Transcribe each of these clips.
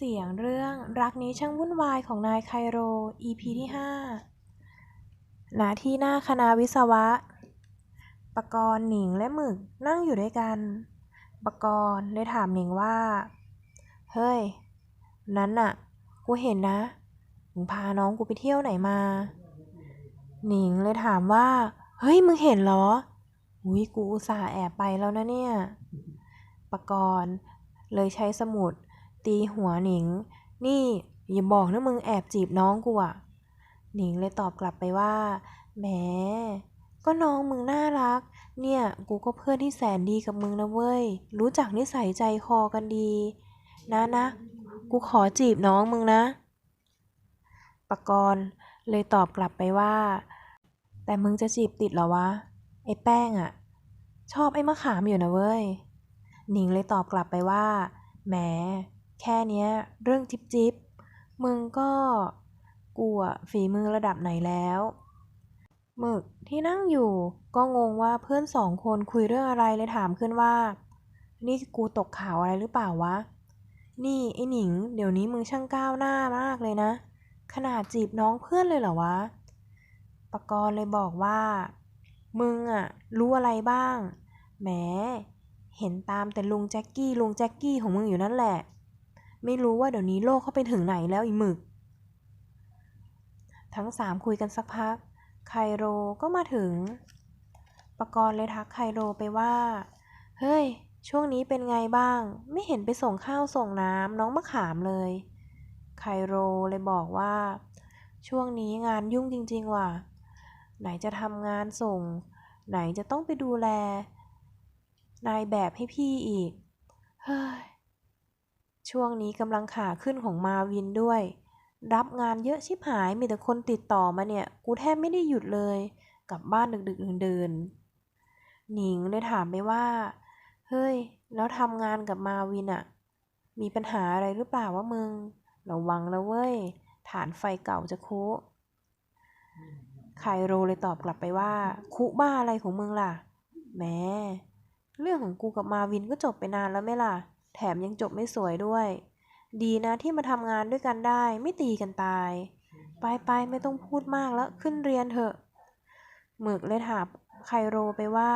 เสียงเรื่องรักนี้ช่างวุ่นวายของนายไคโร EP ที่ห้าณที่หน้าคณะวิศวะ ปกรณ์หนิงและหมึกนั่งอยู่ด้วยกัน ปกรณ์เลยถามหนิงว่า เฮ้ย นั้นน่ะ กูเห็นนะมึงพาน้องกูไปเที่ยวไหนมา หนิงเลยถามว่า เฮ้ย มึงเห็นเหรอ อุ้ยกูอุตส่าห์แอบไปแล้วนะเนี่ย ปกรณ์เลยใช้สมุด ตีหัวหนิง นี่อย่าบอกนะมึงแอบจีบน้องกูอะหนิงเลยตอบกลับไปว่า แหม ก็น้องมึงน่ารัก เนี่ย กูก็เพื่อนที่แสนดีกับมึงนะเว้ย รู้จักนิสัยใจคอกันดี นะนะ กูขอจีบน้องมึงนะ ปกรณ์เลยตอบกลับไปว่า แต่มึงจะจีบติดเหรอวะ ไอ้แป้งอะชอบไอ้มะขามอยู่นะเว้ย หนิงเลยตอบกลับไปว่า แหม แค่เนี้ยเรื่องจิบจิบมึงก็กูอะฝีมือระดับไหนแล้วหมึกที่นั่งอยู่ก็งงว่าเพื่อนสองคนคุยเรื่องอะไรเลยถามขึ้นว่า นี่กูตกข่าวอะไรหรือเปล่าวะ นี่ไอหนิง เดี๋ยวนี้มึงช่างก้าวหน้ามากเลยนะ ขนาดจีบน้องเพื่อนเลยเหรอวะปกรณ์เลยบอกว่า มึงอะรู้อะไรบ้าง แหม เห็นตามแต่ลุงแจ็คกี้ลุงแจ็คกี้ของมึงอยู่นั่นแหละ ไม่รู้ว่าเดี๋ยวนี้โลกเขาไปถึงไหนแล้วอีหมึก ทั้งสามคุยกันสักพัก ไคโรก็มาถึง ปกรณ์เลยทักไคโรไปว่า เฮ้ย ช่วงนี้เป็นไงบ้าง ไม่เห็นไปส่งข้าวส่งน้ำน้องมะขามเลย ไคโรเลยบอกว่า ช่วงนี้งานยุ่งจริง ๆ ว่ะ ไหนจะทำงานส่ง ไหนจะต้องไปดูแล นายแบบให้พี่อีก เฮ้ย ช่วงนี้กำลังขาขึ้นของมาวินด้วย รับงานเยอะชิบหายมีแต่คนติดต่อมาเนี่ย กูแทบไม่ได้หยุดเลย กลับบ้านดึกๆเดินๆหนิงเลยถามไปว่า เฮ้ย แล้วทำงานกับมาวินอะมีปัญหาอะไรหรือเปล่าวะมึง ระวังแล้วเว้ย ฐานไฟเก่าจะคุไคโรเลยตอบกลับไปว่า คุบ้าอะไรของมึงล่ะแหมเรื่องของกูกับมาวินก็จบไปนานแล้วไหมล่ะ แถมยังจบไม่สวยด้วย ดีนะที่มาทำงานด้วยกันได้ ไม่ตีกันตาย ไปไปไม่ต้องพูดมากแล้วขึ้นเรียนเถอะ หมึกเลยถามไคโรไปว่า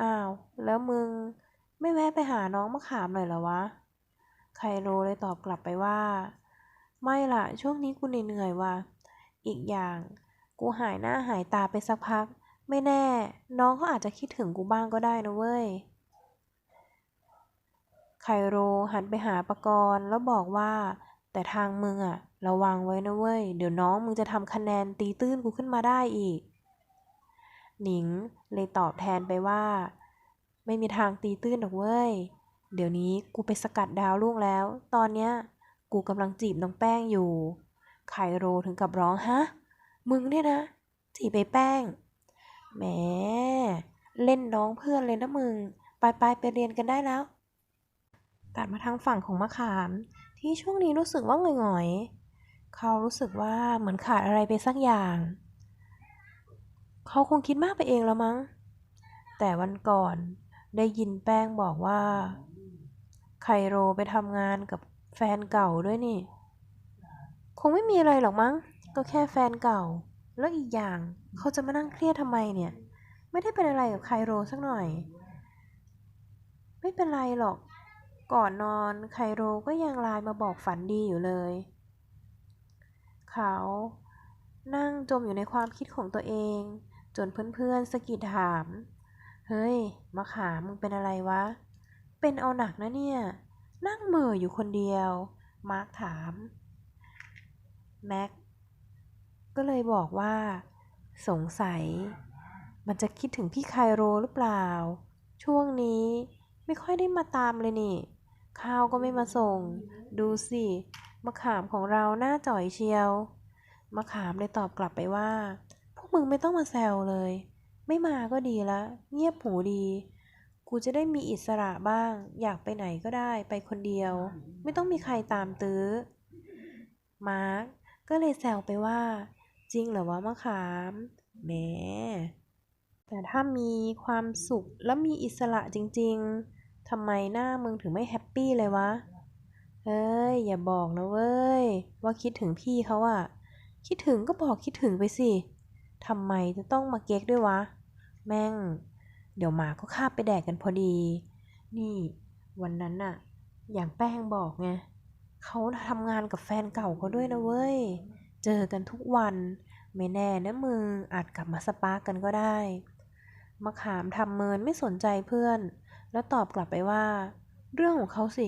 อ้าว แล้วมึง ไม่แวะไปหาน้องมะขามหน่อยเหรอวะ ไคโรเลยตอบกลับไปว่า ไม่ล่ะ ช่วงนี้กูเหนื่อยๆว่ะ อีกอย่าง กูหายหน้าหายตาไปสักพัก ไม่แน่ น้องเขาอาจจะคิดถึงกูบ้างก็ได้นะเว้ย ไคโรหันไปหาปกรณ์แล้วบอกว่า แต่ทางมึงอะระวังไว้นะเว้ย เดี๋ยวน้องมึงจะทำคะแนนตีตื้นกูขึ้นมาได้อีก หนิงเลยตอบแทนไปว่า ไม่มีทางตีตื้นหรอกเว้ย เดี๋ยวนี้กูไปสกัดดาวลูกแล้ว ตอนเนี้ยกูกำลังจีบน้องแป้งอยู่ ไคโรถึงกับร้องฮะ มึงเนี่ยนะ จีบไปแป้ง แหม เล่นน้องเพื่อนเลยนะมึง ไปไปไปเรียนกันได้แล้ว ตัดมาทางฝั่งของมะขาม ที่ช่วงนี้รู้สึกว่าหงอยๆ เขารู้สึกว่าเหมือนขาดอะไรไปสักอย่าง เขาคงคิดมากไปเองแล้วมั้ง แต่วันก่อนได้ยินแป้งบอกว่า ไคโรไปทำงานกับแฟนเก่าด้วยนี่ คงไม่มีอะไรหรอกมั้ง ก็แค่แฟนเก่า แล้วอีกอย่างเขาจะมานั่งเครียดทำไมเนี่ย ไม่ได้เป็นอะไรกับไคโรสักหน่อย ไม่เป็นไรหรอก ก่อนนอนไคโรก็ยังไลน์มาบอกฝันดีอยู่เลย เขานั่งจมอยู่ในความคิดของตัวเอง จนเพื่อนๆสะกิดถาม เฮ้ยมะขามมึงเป็นอะไรวะ เป็นเอาหนักนะเนี่ย นั่งเหม่ออยู่คนเดียว มาร์คถาม แม็ก ก็เลยบอกว่า สงสัย มันจะคิดถึงพี่ไคโรหรือเปล่า ช่วงนี้ไม่ค่อยได้มาตามเลยนี่ ข้าวก็ไม่มาส่ง ดูสิ มะขามของเราหน้าจ่อยเชียว มะขามเลยตอบกลับไปว่า พวกมึงไม่ต้องมาแซวเลย ไม่มาก็ดีละ เงียบหูดี กูจะได้มีอิสระบ้าง อยากไปไหนก็ได้ไปคนเดียว ไม่ต้องมีใครตามตื้อ มาร์กก็เลยแซวไปว่า จริงเหรอวะมะขามแหมแต่ถ้ามีความสุขและมีอิสระจริง ๆทำไมหน้ามึงถึงไม่แฮป ปี้เลยวะ เอ้ย อย่าบอกนะเว้ย ว่าคิดถึงพี่เขาอะคิดถึงก็บอกคิดถึงไปสิทำไมจะต้องมาเก๊กด้วยวะ แม่ง เดี๋ยวหมาก็คาบไปแดกกันพอดี นี่วันนั้นน่ะอย่างแป้งบอกไงเขาทำงานกับแฟนเก่าเขาด้วยนะเว้ย เจอกันทุกวัน ไม่แน่นะมึงอาจกลับมาสปาร์กกันก็ได้มะขามทำเมินไม่สนใจเพื่อน แล้วตอบกลับไปว่า เรื่องของเขาสิ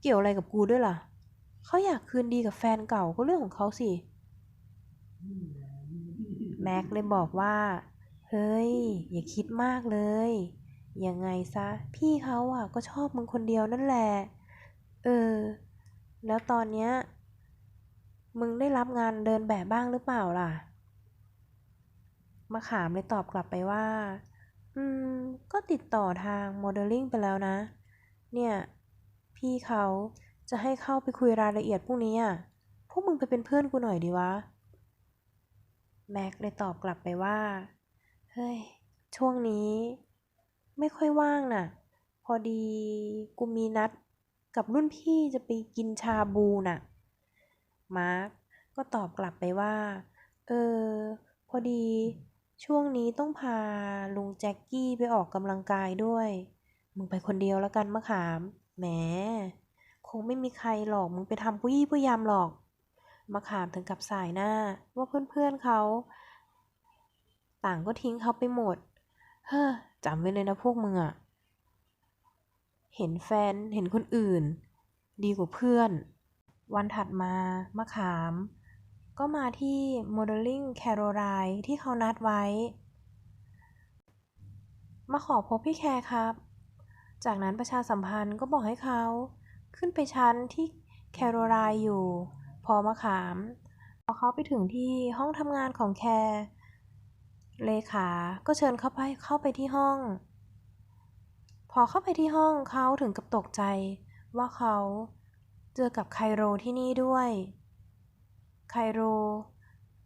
เกี่ยวอะไรกับกูด้วยล่ะ เขาอยากคืนดีกับแฟนเก่าก็เรื่องของเขาสิ แม็กเลยบอกว่า เฮ้ย อย่าคิดมากเลย ยังไงซะ พี่เขาอะ ก็ชอบมึงคนเดียวนั่นแหละ เออ แล้วตอนเนี้ย มึงได้รับงานเดินแบบบ้างหรือเปล่าล่ะ มะขามเลยตอบกลับไปว่า อืม ก็ติดต่อทางโมเดลลิ่งไปแล้วนะ เนี่ย พี่เขาจะให้เข้าไปคุยรายละเอียดพวกนี้อะ พวกมึงไปเป็นเพื่อนกูหน่อยดีวะ แม็กเลยตอบกลับไปว่า เฮ้ย ช่วงนี้ ไม่ค่อยว่างน่ะ พอดีกูมีนัดกับรุ่นพี่จะไปกินชาบูน่ะ มาร์กก็ตอบกลับไปว่า เออ พอดีช่วงนี้ต้องพาลุงแจ็คกี้ไปออกกำลังกายด้วย มึงไปคนเดียวแล้วกันมะขาม แหม คงไม่มีใครหรอก มึงไปทำผู้ยี่ผู้ยามหรอก มะขามถึงกับสายหน้า ว่าเพื่อนๆเขา ต่างก็ทิ้งเขาไปหมด เฮ้อจำไว้เลยนะพวกมึงอะเห็นแฟน เห็นคนอื่น ดีกว่าเพื่อน วันถัดมา มะขาม ก็มาที่โมเดลลิ่งแคโรไลน์ที่เขานัดไว้ มาขอพบพี่แคร์ครับ จากนั้นประชาสัมพันธ์ก็บอกให้เขาขึ้นไปชั้นที่แคโรไลน์อยู่ พอมะขาม พอเขาไปถึงที่ห้องทำงานของแคร์เลขา ก็เชิญเขาไปเข้าไปที่ห้อง พอเข้าไปที่ห้องเขาถึงกับตกใจว่าเขาเจอกับไคโรที่นี่ด้วย ไคโร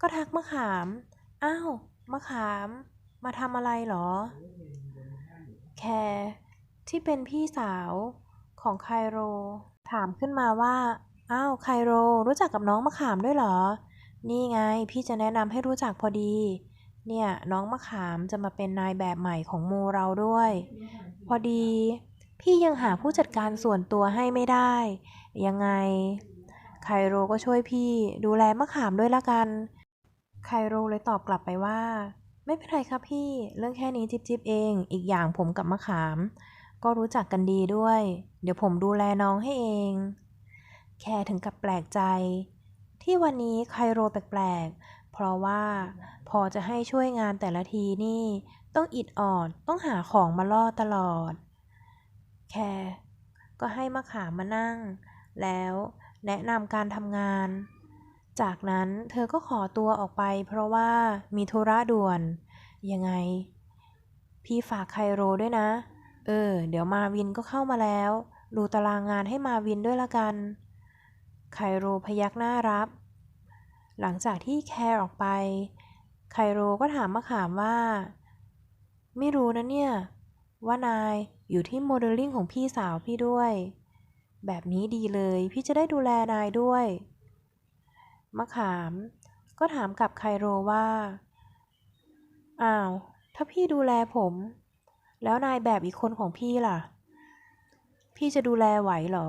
ก็ทักมะขาม อ้าว มะขาม มาทำอะไรเหรอ แคร์ ที่เป็นพี่สาวของไคโร ถามขึ้นมาว่า อ้าวไคโรรู้จักกับน้องมะขามด้วยเหรอ นี่ไงพี่จะแนะนำให้รู้จักพอดี เนี่ยน้องมะขามจะมาเป็นนายแบบใหม่ของโมเราด้วย พอดี พี่ยังหาผู้จัดการส่วนตัวให้ไม่ได้ ยังไง ไคโรก็ช่วยพี่ดูแลมะขามด้วยละกัน ไคโรเลยตอบกลับไปว่า ไม่เป็นไรครับพี่ เรื่องแค่นี้จิบจิบเอง อีกอย่างผมกับมะขาม ก็รู้จักกันดีด้วย เดี๋ยวผมดูแลน้องให้เอง แค่ถึงกับแปลกใจ ที่วันนี้ไคโรแปลกๆ เพราะว่าพอจะให้ช่วยงานแต่ละทีนี่ ต้องอิดออดต้องหาของมาล่อตลอด แค่ก็ให้มะขามมานั่ง แล้วแนะนำการทำงาน จากนั้นเธอก็ขอตัวออกไป เพราะว่ามีธุระด่วน ยังไง พี่ฝากไคโรด้วยนะ เออ เดี๋ยวมาวินก็เข้ามาแล้ว ดูตารางงานให้มาวินด้วยละกัน ไคโรพยักหน้ารับ หลังจากที่แคร์ออกไป ไคโรก็ถามมะขามว่า ไม่รู้นะเนี่ย ว่านายอยู่ที่โมเดลลิ่งของพี่สาวพี่ด้วย แบบนี้ดีเลยพี่จะได้ดูแลนายด้วย มะขาม ก็ถามกับไคโรว่า อ้าว ถ้าพี่ดูแลผม แล้วนายแบบอีกคนของพี่ล่ะ พี่จะดูแลไหวเหรอ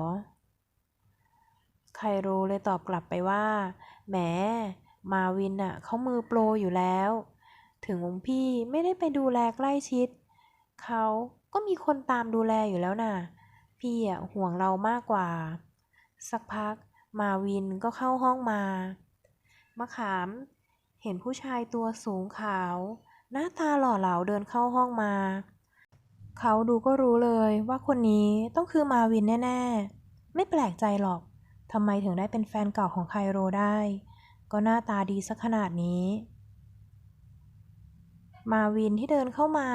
ไคโรเลยตอบกลับไปว่า แหม มาวินน่ะเขามือโปรอยู่แล้ว ถึงองพี่ไม่ได้ไปดูแลใกล้ชิด เขาก็มีคนตามดูแลอยู่แล้วน่ะ พี่อะห่วงเรามากกว่า สักพักมาวินก็เข้าห้องมา มะขาม เห็นผู้ชายตัวสูงขาว หน้าตาหล่อเหลาเดินเข้าห้องมา เขาดูก็รู้เลยว่าคนนี้ต้องคือมาวินแน่ ๆ ไม่แปลกใจหรอกทำไมถึงได้เป็นแฟนเก่าของไคโรได้ ก็หน้าตาดีสักขนาดนี้ มาวินที่เดินเข้ามา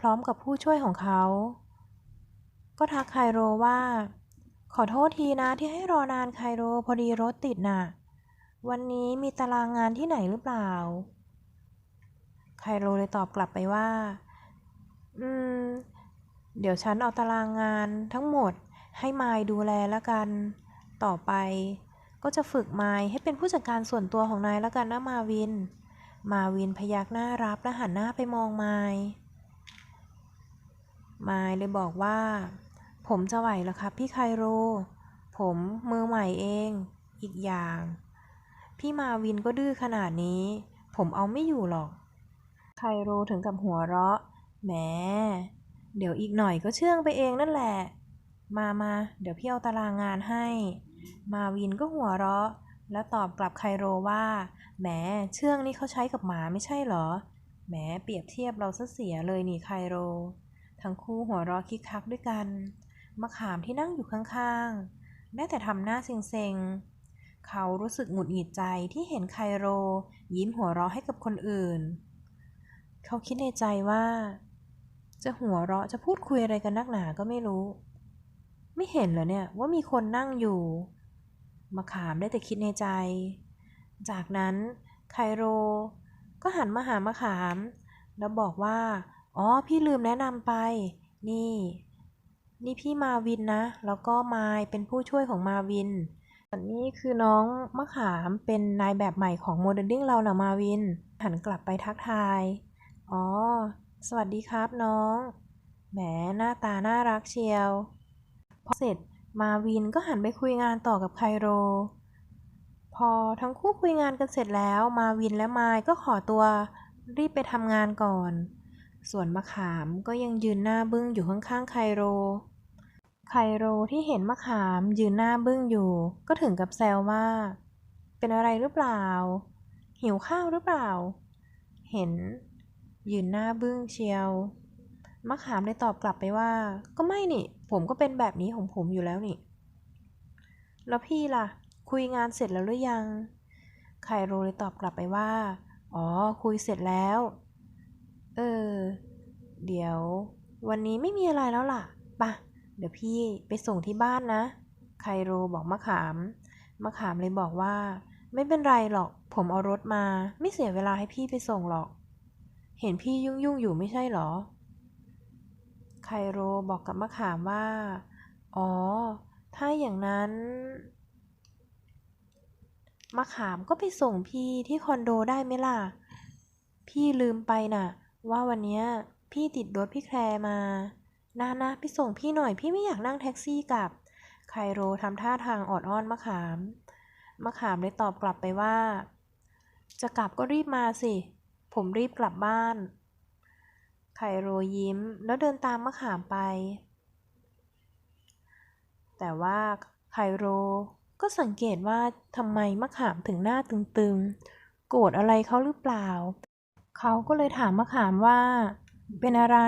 พร้อมกับผู้ช่วยของเขา ก็ทักไคโรว่า ขอโทษทีนะที่ให้รอนานไคโรพอดีรถติดน่ะ วันนี้มีตารางงานที่ไหนหรือเปล่า ไคโรเลยตอบกลับไปว่า อืม เดี๋ยวฉันเอาตารางงานทั้งหมดให้มายดูแลแล้วกัน ต่อไป ก็จะฝึกมายให้เป็นผู้จัดการส่วนตัวของนายแล้วกันนะมาวิน มาวินพยักหน้ารับและหันหน้าไปมองมายมายเลยบอกว่า ผมจะไหวหรอครับพี่ไคโร ผมมือใหม่เอง อีกอย่าง พี่มาวินก็ดื้อขนาดนี้ ผมเอาไม่อยู่หรอก ไคโรถึงกับหัวเราะ แหม เดี๋ยวอีกหน่อยก็เชื่องไปเองนั่นแหละ มามาเดี๋ยวพี่เอาตารางงานให้ มาวินก็หัวเราะ แล้วตอบกลับไคโรว่า แหม เชื่องนี่เขาใช้กับหมาไม่ใช่เหรอ แหม เปรียบเทียบเราซะเสียเลยนี่ไคโร ทั้งคู่หัวเราะคิกคักด้วยกันมะขามที่นั่งอยู่ข้างๆ ได้แต่ทำหน้าเซ็งๆ เขารู้สึกหงุดหงิดใจที่เห็นไคโร ยิ้มหัวเราะให้กับคนอื่น เขาคิดในใจว่า จะหัวเราะจะพูดคุยอะไรกันนักหนาก็ไม่รู้ ไม่เห็นเหรอเนี่ยว่ามีคนนั่งอยู่มะขามได้แต่คิดในใจ จากนั้นไคโร ก็หันมาหามะขาม แล้วบอกว่า อ๋อ พี่ลืมแนะนำไป นี่ นี่พี่มาวินนะ แล้วก็มายเป็นผู้ช่วยของมาวินส่วนนี้คือน้องมะขามเป็นนายแบบใหม่ของโมเดลลิ่งเราหนะมาวิน หันกลับไปทักทาย อ๋อ สวัสดีครับน้อง แหมหน้าตาน่ารักเชียว พอเสร็จมาวินก็หันไปคุยงานต่อกับไคโร พอทั้งคู่คุยงานกันเสร็จแล้ว มาวินและมายก็ขอตัวรีบไปทำงานก่อน ส่วนมะขามก็ยังยืนหน้าบึ้งอยู่ข้างๆไคโร ไคโรที่เห็นมะขามยืนหน้าบึ้งอยู่ ก็ถึงกับแซวว่า เป็นอะไรหรือเปล่า หิวข้าวหรือเปล่า เห็น ยืนหน้าบึ้งเชียว มะขามเลยตอบกลับไปว่า ก็ไม่นี่ ผมก็เป็นแบบนี้ของผมอยู่แล้วนี่ แล้วพี่ล่ะ คุยงานเสร็จแล้วหรือยัง ไคโรเลยตอบกลับไปว่า อ๋อ คุยเสร็จแล้ว เออ เดี๋ยว วันนี้ไม่มีอะไรแล้วล่ะปะเดี๋ยวพี่ไปส่งที่บ้านนะ ไคโรบอกมะขาม มะขามเลยบอกว่า ไม่เป็นไรหรอก ผมเอารถมา ไม่เสียเวลาให้พี่ไปส่งหรอก เห็นพี่ยุ่งยุ่งอยู่ไม่ใช่เหรอ ไคโรบอกกับมะขามว่า อ๋อ ถ้าอย่างนั้น มะขามก็ไปส่งพี่ที่คอนโดได้ไหมล่ะ พี่ลืมไปน่ะ ว่าวันนี้พี่ติดรถพี่แคร์มา นานะไปส่งพี่หน่อยพี่ไม่อยากนั่งแท็กซี่กลับ ไคโรทำท่าทางออดอ้อนมะขาม มะขามเลยตอบกลับไปว่า จะกลับก็รีบมาสิ ผมรีบกลับบ้าน ไคโรยิ้มแล้วเดินตามมะขามไป แต่ว่าไคโรก็สังเกตว่าทำไมมะขามถึงหน้าตึงๆ โกรธอะไรเขาหรือเปล่า เขาก็เลยถามมะขามว่า เป็นอะไร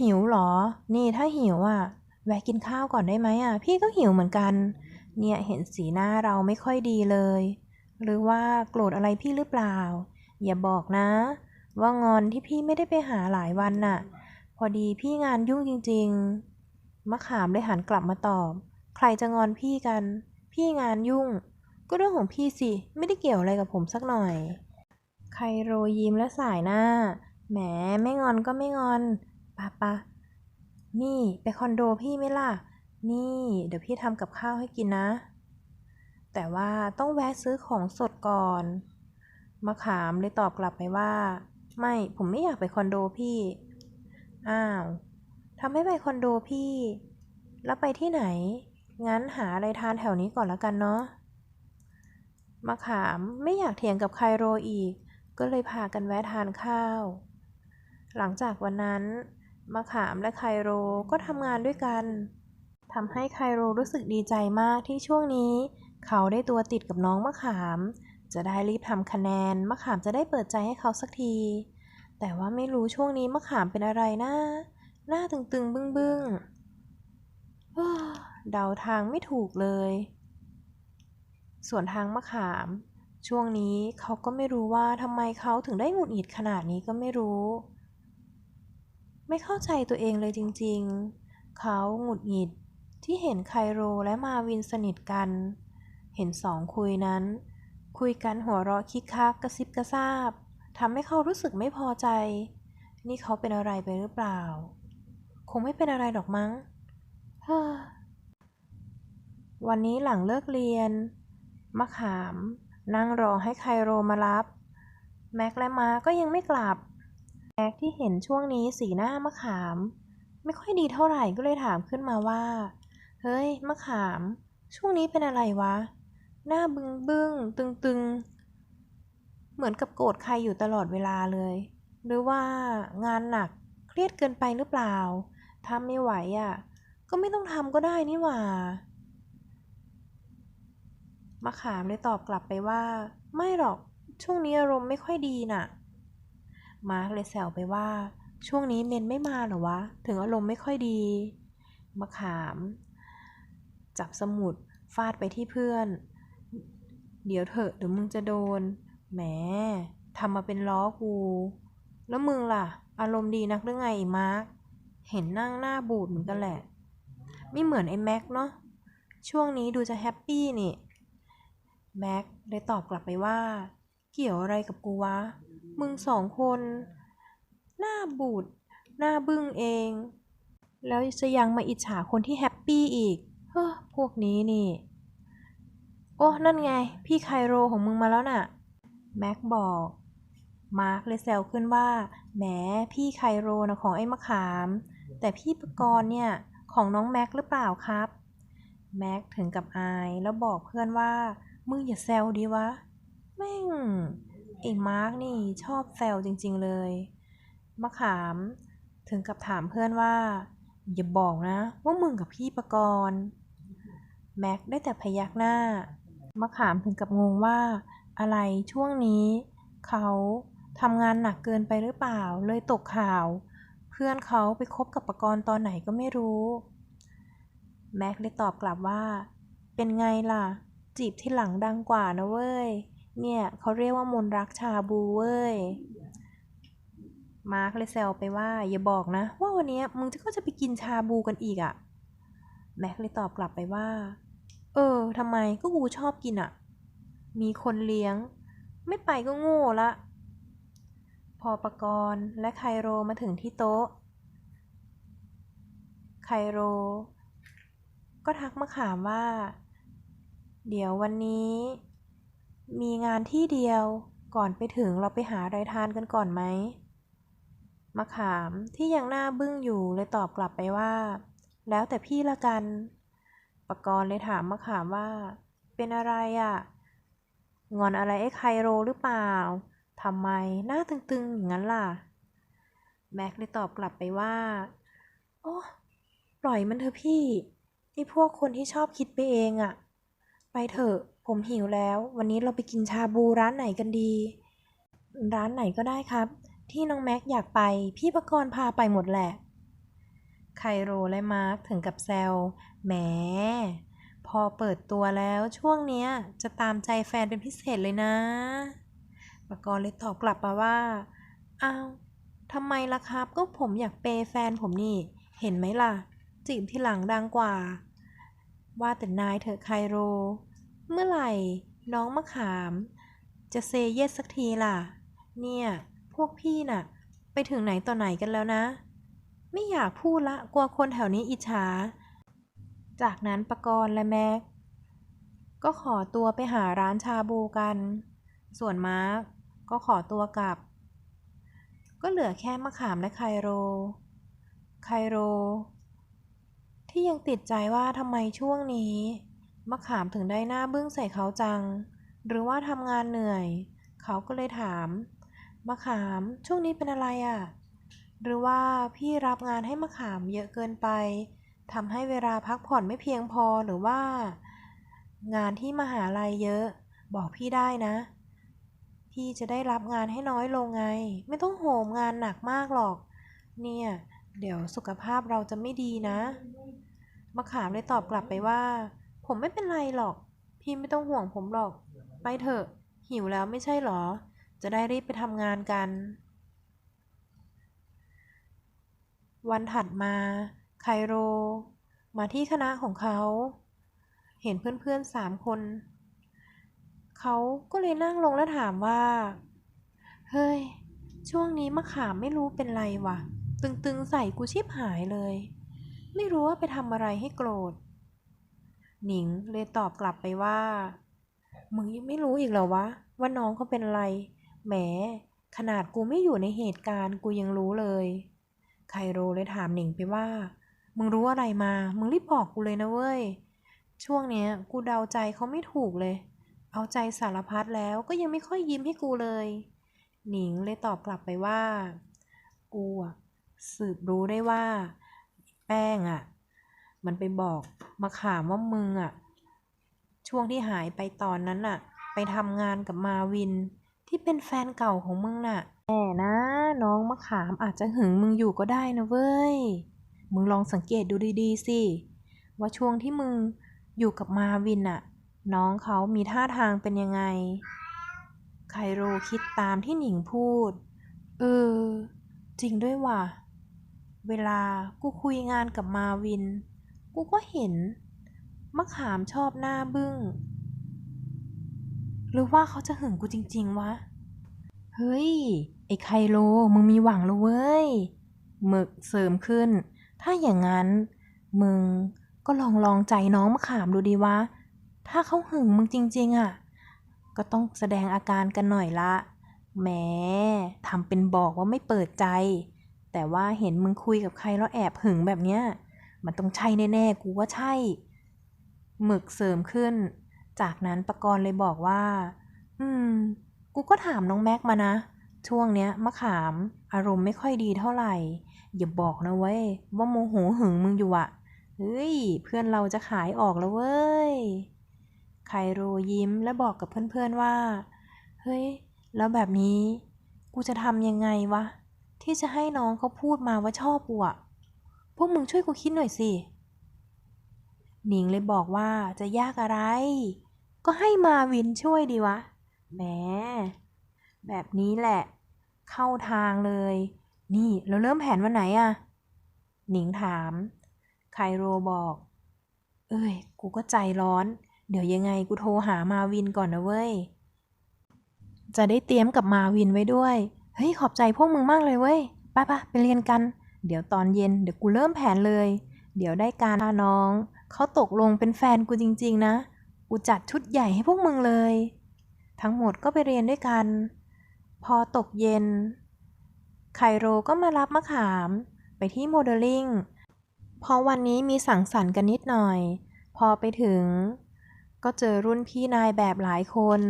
หิวเหรอ นี่ถ้าหิวอะ แวะกินข้าวก่อนได้ไหมอะ พี่ก็หิวเหมือนกัน เนี่ยเห็นสีหน้าเราไม่ค่อยดีเลย หรือว่าโกรธอะไรพี่หรือเปล่า อย่าบอกนะ ว่างอนที่พี่ไม่ได้ไปหาหลายวันน่ะ พอดีพี่งานยุ่งจริง ๆ มะขามเลยหันกลับมาตอบ ใครจะงอนพี่กัน พี่งานยุ่ง ก็เรื่องของพี่สิ ไม่ได้เกี่ยวอะไรกับผมสักหน่อย ไคโรยิ้มและสายหน้า แหมไม่งอนก็ไม่งอนปะปะนี่ไปคอนโดพี่ไหมล่ะ นี่ เดี๋ยวพี่ทำกับข้าวให้กินนะ แต่ว่าต้องแวะซื้อของสดก่อน มะขามเลยตอบกลับไปว่า ไม่ผมไม่อยากไปคอนโดพี่ อ้าวทำให้ไปคอนโดพี่ แล้วไปที่ไหน งั้นหาอะไรทานแถวนี้ก่อนล้วกันเนาะมะขามไม่อยากเถียงกับไคโรอีก ก็เลยพากันแวะทานข้าว หลังจากวันนั้นมะขามและไคโรก็ทำงานด้วยกันทำให้ไคโรรู้สึกดีใจมากที่ช่วงนี้ เขาได้ตัวติดกับน้องมะขาม จะได้รีบทำคะแนนมะขามจะได้เปิดใจให้เขาสักที แต่ว่าไม่รู้ช่วงนี้มะขามเป็นอะไรนะ หน้าตึงๆ บึ้งๆเดาทางไม่ถูกเลย ส่วนทางมะขาม ช่วงนี้เขาก็ไม่รู้ว่าทำไมเขาถึงได้หงุดหงิดขนาดนี้ก็ไม่รู้ ไม่เข้าใจตัวเองเลยจริง ๆ เขาหงุดหงิดที่เห็นไคโรและมาวินสนิทกัน เห็นสองคุยนั้น คุยกันหัวเราะคิกคักกระซิบกระซาบทำให้เขารู้สึกไม่พอใจ นี่เขาเป็นอะไรไปหรือเปล่า คงไม่เป็นอะไรหรอกมั้งวันนี้หลังเลิกเรียน มะขาม นั่งรอให้ไคโรมารับ แม็กและมาก็ยังไม่กลับ แม็กที่เห็นช่วงนี้สีหน้ามะขาม ไม่ค่อยดีเท่าไหร่ก็เลยถามขึ้นมาว่า เฮ้ย มะขาม ช่วงนี้เป็นอะไรวะ หน้าบึ้งบึ้งตึงตึงๆเหมือนกับโกรธใครอยู่ตลอดเวลาเลย หรือว่างานหนักเครียดเกินไปหรือเปล่าทำไม่ไหวอะ ก็ไม่ต้องทำก็ได้นี่หว่า มะขามเลยตอบกลับไปว่า ไม่หรอกช่วงนี้อารมณ์ไม่ค่อยดีน่ะ มาร์กเลยแซวไปว่า ช่วงนี้เมนไม่มาหรอวะ ถึงอารมณ์ไม่ค่อยดี มะขาม จับสมุดฟาดไปที่เพื่อน เดี๋ยวเถอะเดี๋ยวมึงจะโดน แหมทำมาเป็นล้อกู แล้วมึงล่ะ อารมณ์ดีนักหรือไงไอ้มาร์กเห็นนั่งหน้าบูดเหมือนกันแหละ ไม่เหมือนไอ้แม็กเนาะ ช่วงนี้ดูจะแฮปปี้นี่ แม็กเลยตอบกลับไปว่า เกี่ยวอะไรกับกูวะ มึงสองคน หน้าบูด หน้าบึ้งเอง แล้วจะยังมาอิจฉาคนที่แฮปปี้อีก เฮ้อ พวกนี้นี่ โอ้นั่นไง พี่ไคโรของมึงมาแล้วน่ะ แม็กบอก มาร์คเลยแซวขึ้นว่า แหม พี่ไคโรนะของไอ้มะขาม แต่พี่ประกรณ์เนี่ย ของน้องแม็กหรือเปล่าครับ แม็กถึงกับอายแล้วบอกเพื่อนว่า มึงอย่าแซวดีวะ แม่งไอ้มาร์กนี่ชอบแซวจริง ๆเลย มะขามถึงกับถามเพื่อนว่า อย่าบอกนะ ว่ามึงกับพี่ประกรณ์แม็กได้แต่พยักหน้า มะขามถึงกับงงว่า อะไรช่วงนี้ เขาทำงานหนักเกินไปหรือเปล่า เลยตกข่าว เพื่อนเขาไปคบกับประกรณ์ตอนไหนก็ไม่รู้ แม็กเลยตอบกลับว่า เป็นไงล่ะ จีบที่หลังดังกว่านะเว้ย เนี่ยเขาเรียกว่ามนรักชาบูเว้ย มาร์คเลยแซวไปว่า อย่าบอกนะ ว่าวันนี้มึงจะก็จะไปกินชาบูกันอีกอะ่ะ แม็กเลยตอบกลับไปว่า เออทำไมก็กูชอบกินอะ่ะ มีคนเลี้ยง ไม่ไปก็โง่ละ พอปกรณ์และไคโรมาถึงที่โต๊ะ ไคโร ก็ทักมาขามว่า เดี๋ยววันนี้ มีงานที่เดียวก่อนไปถึงเราไปหาอะไรทานกันก่อนไหมมะขามที่ยังหน้าบึ้งอยู่เลยตอบกลับไปว่า แล้วแต่พี่ละกัน ปกรณ์เลยถามมะขามว่า เป็นอะไรอะ่ะ งอนอะไรไอ้ไคโรหรือเปล่าทำไมหน้าตึงๆอย่างนั้นล่ะ แม็กเลยตอบกลับไปว่า โอ้ปล่อยมันเถอะพี่ไอ้พวกคนที่ชอบคิดไปเองอะไปเถอะ ผมหิวแล้ว วันนี้เราไปกินชาบูร้านไหนกันดี ร้านไหนก็ได้ครับ ที่น้องแม็กอยากไป พี่ประกรณ์พาไปหมดแหละ ไคโรและมาร์คถึงกับแซวแหม พอเปิดตัวแล้วช่วงเนี้ยจะตามใจแฟนเป็นพิเศษเลยนะปกรณ์เลยตอบกลับมาว่าอ้าวทำไมล่ะครับ ก็ผมอยากเปย์แฟนผมนี่ เห็นไหมล่ะ จีบที่หลังดังกว่า ว่าแต่นายเถอะไคโร เมื่อไหร่น้องมะขาม จะเซเยสสักทีล่ะ เนี่ย พวกพี่น่ะ ไปถึงไหนต่อไหนกันแล้วนะ ไม่อยากพูดละกลัวคนแถวนี้อิจฉา จากนั้นปกรณ์และแม็ก ก็ขอตัวไปหาร้านชาบูกัน ส่วนมาร์กก็ขอตัวกลับ ก็เหลือแค่มะขามและไคโร ไคโร ที่ยังติดใจว่าทำไมช่วงนี้ มะขามถึงได้หน้าบึ้งใส่เขาจัง หรือว่าทำงานเหนื่อย เขาก็เลยถาม มะขามช่วงนี้เป็นอะไรอะ่ะ หรือว่าพี่รับงานให้มะขามเยอะเกินไปทำให้เวลาพักผ่อนไม่เพียงพอหรือว่า งานที่มหาลัยเยอะ บอกพี่ได้นะ พี่จะได้รับงานให้น้อยลงไง ไม่ต้องโหมงานหนักมากหรอก เนี่ย เดี๋ยวสุขภาพเราจะไม่ดีนะมะขามเลยตอบกลับไปว่า ผมไม่เป็นไรหรอก พี่ไม่ต้องห่วงผมหรอก ไปเถอะ หิวแล้วไม่ใช่หรอ จะได้รีบไปทำงานกัน วันถัดมา ไคโร มาที่คณะของเขา เห็นเพื่อนๆสามคน เขาก็เลยนั่งลงแล้วถามว่า เฮ้ย ช่วงนี้มะขามไม่รู้เป็นไรวะตึงๆใส่กูชิบหายเลย ไม่รู้ว่าไปทำอะไรให้โกรธ หนิงเลยตอบกลับไปว่า มึงยังไม่รู้อีกเหรอวะ ว่าน้องเขาเป็นอะไร แหม ขนาดกูไม่อยู่ในเหตุการณ์กูยังรู้เลย ไคโรเลยถามหนิงไปว่า มึงรู้อะไรมา มึงรีบบอกกูเลยนะเว้ย ช่วงเนี้ยกูเดาใจเขาไม่ถูกเลย เอาใจสารพัดแล้วก็ยังไม่ค่อยยิ้มให้กูเลย หนิงเลยตอบกลับไปว่า กูอะสืบรู้ได้ว่า แป้งอะมันไปบอกมาขามว่ามึงอะช่วงที่หายไปตอนนั้นอะไปทำงานกับมาวินที่เป็นแฟนเก่าของมึงน่ะ แหมนะ น้องมะขามอาจจะหึงมึงอยู่ก็ได้นะเว้ย มึงลองสังเกตดูดีๆสิ ว่าช่วงที่มึงอยู่กับมาวินอะน้องเขามีท่าทางเป็นยังไง ไคโรคิดตามที่หนิงพูด เออ จริงด้วยว่ะ เวลากูคุยงานกับมาวิน กูก็เห็น มะขามชอบหน้าบึ้ง หรือว่าเขาจะหึงกูจริง ๆ วะ เฮ้ย ไอ้ไคโลมึงมีหวังแล้วเว้ยหมึกเสริมขึ้น ถ้าอย่างนั้น มึงก็ลองลองใจน้องมะขามดูดีวะ ถ้าเขาหึงมึงจริง ๆอะ ก็ต้องแสดงอาการกันหน่อยละ แหมทำเป็นบอกว่าไม่เปิดใจ แต่ว่าเห็นมึงคุยกับใครแล้วแอบหึงแบบเนี้ย มันต้องใช่แน่ๆ กูว่าใช่ หมึกเสริมขึ้น จากนั้นปกรณ์เลยบอกว่า อืม กูก็ถามน้องแม็กมานะ ช่วงเนี้ยมะขามอารมณ์ไม่ค่อยดีเท่าไหร่ อย่าบอกนะเว้ย ว่าโมโหหึงมึงอยู่อะเฮ้ย เพื่อนเราจะขายออกแล้วเว้ย ไคโรยิ้มและบอกกับเพื่อนๆว่า เฮ้ย แล้วแบบนี้ กูจะทำยังไงวะ ที่จะให้น้องเขาพูดมาว่าชอบกูอะพวกมึงช่วยกูคิดหน่อยสิ หนิงเลยบอกว่าจะยากอะไร ก็ให้มาวินช่วยดีวะ แหม แบบนี้แหละ เข้าทางเลย นี่เราเริ่มแผนวันไหนอะหนิงถาม ไคโรบอก เอ้ย กูก็ใจร้อน เดี๋ยวยังไงกูโทรหามาวินก่อนนะเว้ย จะได้เตรียมกับมาวินไว้ด้วย เฮ้ย ขอบใจพวกมึงมากเลยเว้ย ไปปะไปเรียนกัน เดี๋ยวตอนเย็นเดี๋ยวกูเริ่มแผนเลย เดี๋ยวได้การพาน้อง เขาตกลงเป็นแฟนกูจริง ๆ นะ กูจัดชุดใหญ่ให้พวกมึงเลย ทั้งหมดก็ไปเรียนด้วยกัน พอตกเย็น ไคโรก็มารับมะขามไปที่โมเดลลิ่งเพราะวันนี้มีสังสรรค์กันนิดหน่อย พอไปถึง ก็เจอรุ่นพี่นายแบบหลายคน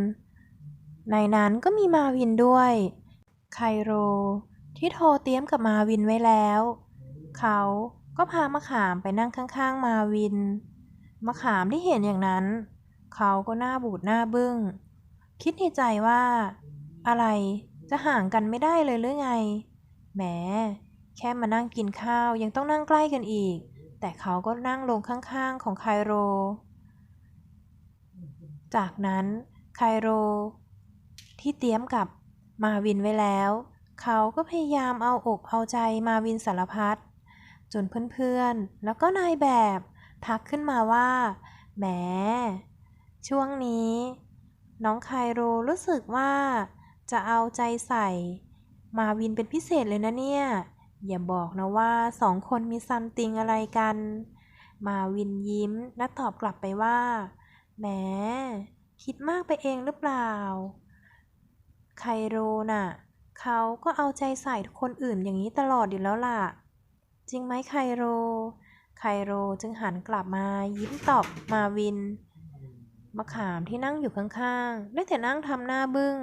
ในนั้นก็มีมาวินด้วย ไคโรที่โทรเตรียมกับมาวินไว้แล้ว เขาก็พามะขามไปนั่งข้างๆ มาวิน มะขามที่เห็นอย่างนั้น เขาก็หน้าบูดหน้าบึ้ง คิดในใจว่า อะไร จะห่างกันไม่ได้เลยหรือไง แหม แค่มานั่งกินข้าวยังต้องนั่งใกล้กันอีก แต่เขาก็นั่งลงข้างๆของไคโร จากนั้นไคโร ที่เตรียมกับมาวินไว้แล้ว เขาก็พยายามเอาอกเอาใจมาวินสารพัดจนเพื่อนๆ แล้วก็นายแบบ ทักขึ้นมาว่าแหมช่วงนี้ น้องไคโรรู้สึกว่า จะเอาใจใส่ มาวินเป็นพิเศษเลยนะเนี่ย อย่าบอกนะว่าสองคนมีซัมติงอะไรกัน มาวินยิ้มและตอบกลับไปว่าแหมคิดมากไปเองหรือเปล่า ไคโรน่ะเขาก็เอาใจใส่คนอื่นอย่างนี้ตลอดอยู่แล้วล่ะ จริงไหมไคโร ไคโรจึงหันกลับมายิ้มตอบมาวินมะขามที่นั่งอยู่ข้างๆ ได้แต่นั่งทำหน้าบึ้ง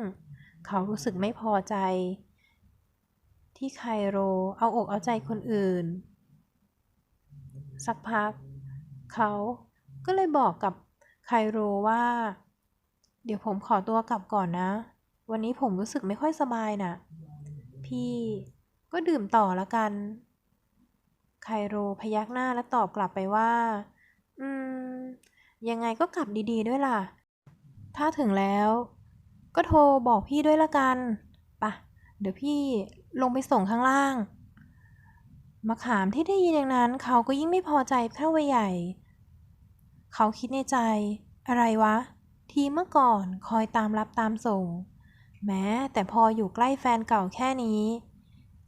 เขารู้สึกไม่พอใจ ที่ไคโรเอาอกเอาใจคนอื่น สักพัก เขาก็เลยบอกกับไคโรว่า เดี๋ยวผมขอตัวกลับก่อนนะ วันนี้ผมรู้สึกไม่ค่อยสบายน่ะ พี่ก็ดื่มต่อละกัน ไคโรพยักหน้าและตอบกลับไปว่า อืม ยังไงก็กลับดีๆด้วยล่ะ ถ้าถึงแล้ว ก็โทรบอกพี่ด้วยละกันปะเดี๋ยวพี่ลงไปส่งข้างล่าง มะขามที่ได้ยินอย่างนั้น เขาก็ยิ่งไม่พอใจเข้าไปใหญ่ เขาคิดในใจ อะไรวะ ทีเมื่อก่อนคอยตามรับตามส่ง แม้แต่พออยู่ใกล้แฟนเก่าแค่นี้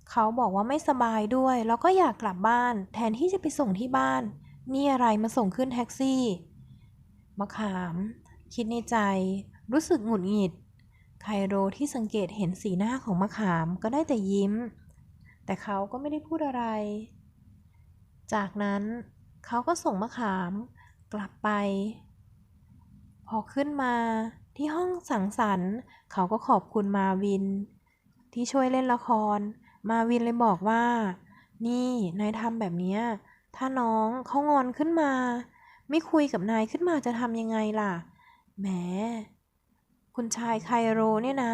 เขาบอกว่าไม่สบายด้วย แล้วก็อยากกลับบ้าน แทนที่จะไปส่งที่บ้าน นี่อะไรมาส่งขึ้นแท็กซี่ มะขาม คิดในใจ รู้สึกหงุดหงิด ไคโรที่สังเกตเห็นสีหน้าของมะขามก็ได้แต่ยิ้ม แต่เขาก็ไม่ได้พูดอะไร จากนั้นเขาก็ส่งมะขามกลับไป พอขึ้นมาที่ห้องสังสรรค์ เขาก็ขอบคุณมาวิน ที่ช่วยเล่นละคร มาวินเลยบอกว่า นี่นายทำแบบนี้ถ้าน้องเขางอนขึ้นมา ไม่คุยกับนายขึ้นมาจะทำยังไงล่ะแหม คุณชายไคโรเนี่ยนะ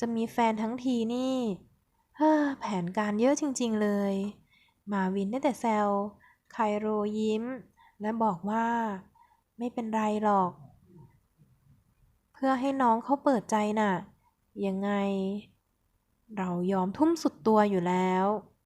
จะมีแฟนทั้งทีนี่เฮ้อแผนการเยอะจริง ๆเลย มาวินได้แต่แซวไคโรยิ้ม และบอกว่า ไม่เป็นไรหรอก เพื่อให้น้องเขาเปิดใจน่ะ ยังไง เรายอมทุ่มสุดตัวอยู่แล้ว